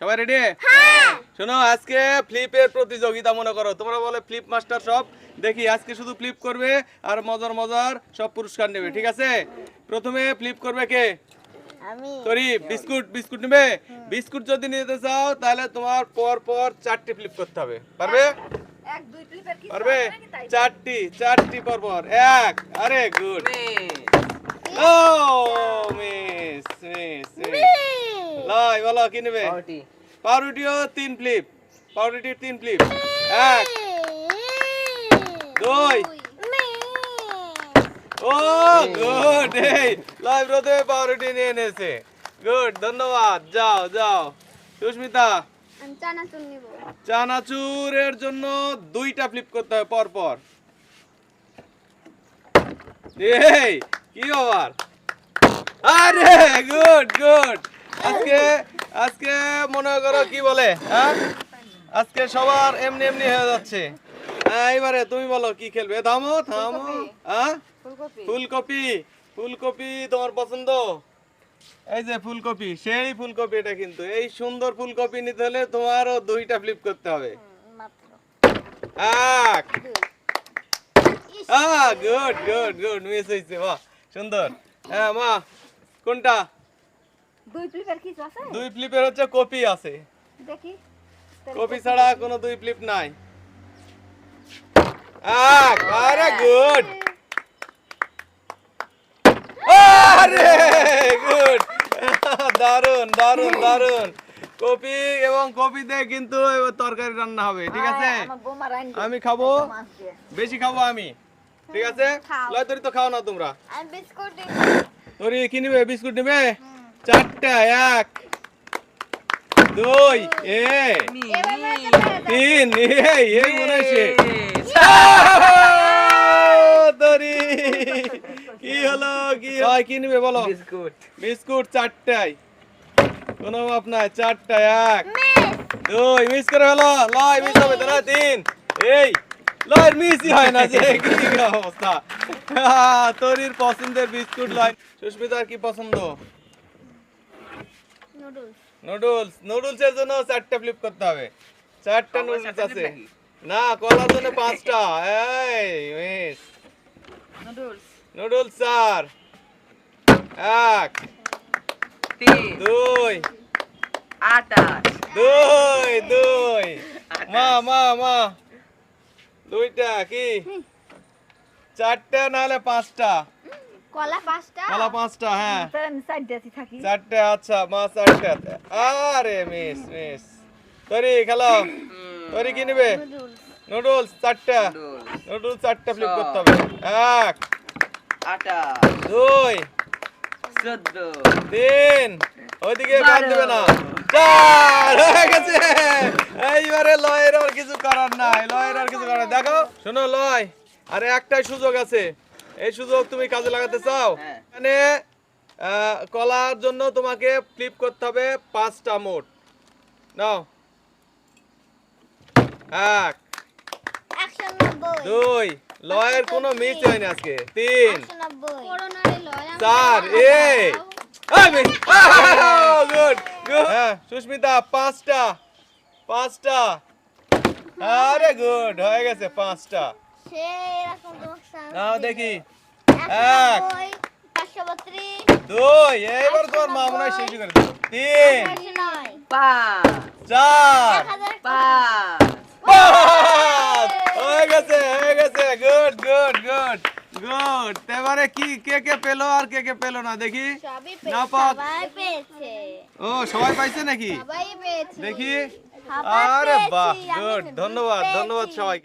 সবাই রেডি শোনো আজকে ফ্লিপের প্রতিযোগিতা মনে করো। তোমরা বলে ফ্লিপ মাস্টার সব দেখি আজকে শুধু ফ্লিপ করবে আর মজার মজার সব পুরস্কার নেবে ঠিক আছে? প্রথমে ফ্লিপ করবে কে? বিস্কুট। বিস্কুট নেবে? বিস্কুট যদি নিতে চাও তাহলে তোমার পর পর চারটি ফ্লিপ করতে হবে। পারবে? পারবে? চারটি? চারটি পর পর। এক আরে গুড। ও মিস মিস মিস লাই বলো কি নেবে? পাউরুটিও তিন ফ্লিপ পাউরুটির তিন ফ্লিপ এক দুই। ও গুড এই। লাই প্রথমে পাউরুটি নিয়ে এনেছে। গুড ধন্যবাদ। যাও যাও। সুস্মিতা চানাচুর নিব। চানাচুরের জন্য দুইটা ফ্লিপ করতে হবে পর পর এই কি আবার আরে গুড গুড আজকে আজকে মনে করো কি বলে হ্যাঁ? আজকে সবার এমনি এমনি হয়ে যাচ্ছে। হ্যাঁ, এবারে তুমি বলো কি খেলবে? থামো থামো হ্যাঁ? ফুলকপি। ফুলকপি তোমার পছন্দ? এই যে ফুলকপি সেই ফুলকপি এটা কিন্তু। এই সুন্দর ফুলকপি নিতে হলে তোমারও দুইটা ফ্লিপ করতে হবে। এক আহ! গুড গুড গুড মিস হয়েছে বাহ সুন্দর। হ্যাঁ মা কোনটা? দুই ক্লিপের কিছু আছে? দুই ফ্লিপের হচ্ছে কপি আছে। দেখি। কপি ছাড়া কোনো দুই ফ্লিপ নাই। আরে গুড। আরে গুড। দারুণ দারুণ দারুণ কপি এবং কপিতে কিন্তু এবার তরকারি রান্না হবে ঠিক আছে? হ্যাঁ, রাইন আমি খাব। বেশি খাব আমি ঠিক আছে। লয় তরি তো খাও না তোমরা। আমি বিস্কুট তরি কি নিবে? বিস্কুট নিবে? চারটা এক দুই এ। তিন এই এই মনে হচ্ছে। তরি কি হলো কি হয় কি নিবে বলো? বিস্কুট। বিস্কুট চারটাই কোনো মাপ নাই চারটা এক দুই মিস করে হলো লয় মিস হবে তাহলে তিন। এই লয়ের মিসই হয় না যে কি অবস্থা? তরির পছন্দের বিস্কুট লয়। সুস্মিতার কি পছন্দ? নুডলস নুডলস নুডলসের জন্য চারটা ফ্লিপ করতে হবে। চারটা নুডলস আছে। না কলার জন্য পাঁচটা। এই মিস নুডলস নুডলস চার এক তিন দুই আটাশ দুই দুই। মা মা মা। দুইটা কি? চারটা নাহলে পাঁচটা। কলা পাঁচটা? কলা পাঁচটা হ্যাঁ। তাহলে আমি সাইড দিয়ে থাকি। চারটে আচ্ছা মা চারটে আরে মিস মিস তরি খেলো। তরি কি নিবে? নুডলস নুডলস চারটা। নুডলস নুডলস চারটা ফ্লিপ করতে হবে। এক। আটাশ দুই। চোদ্দ। তিন। ওইদিকে দেবে না। চার। হয়ে গেছে। এইবারে লয়ের আর কিছু করার নাই। লয়ের আর কিছু করার দেখো শোনো লয়। আরে একটাই সুযোগ আছে। এই সুযোগ তুমি কাজে লাগাতে চাও? হ্যাঁ। মানে কলার জন্য তোমাকে ফ্লিপ করতে হবে পাঁচটা মোট। নাও। এক দুই লয়ের কোনো মিস হয়নি আজকে। তিন চার এ গুড গুড হ্যাঁ। সুস্মিতা পাঁচটা। পাঁচটা। আরে গুড হয়ে গেছে পাঁচটা। নাও দেখি। এক। নব্বই, পাঁচশো বত্রিশ, দুই এইবার তোমার মা মনে হয় শেষ করে দিল। তিন পাঁচ চার পাঁচ পাঁচ। হয়ে গেছে হয়ে গেছে। Good good good good. এবারে কি কে কে পেল আর কে কে পেল না? দেখি। না পেয়েছে, ও সবাই পাইছে নাকি? দেখি। আরে বাহ গুড ধন্যবাদ ধন্যবাদ সবাইকে।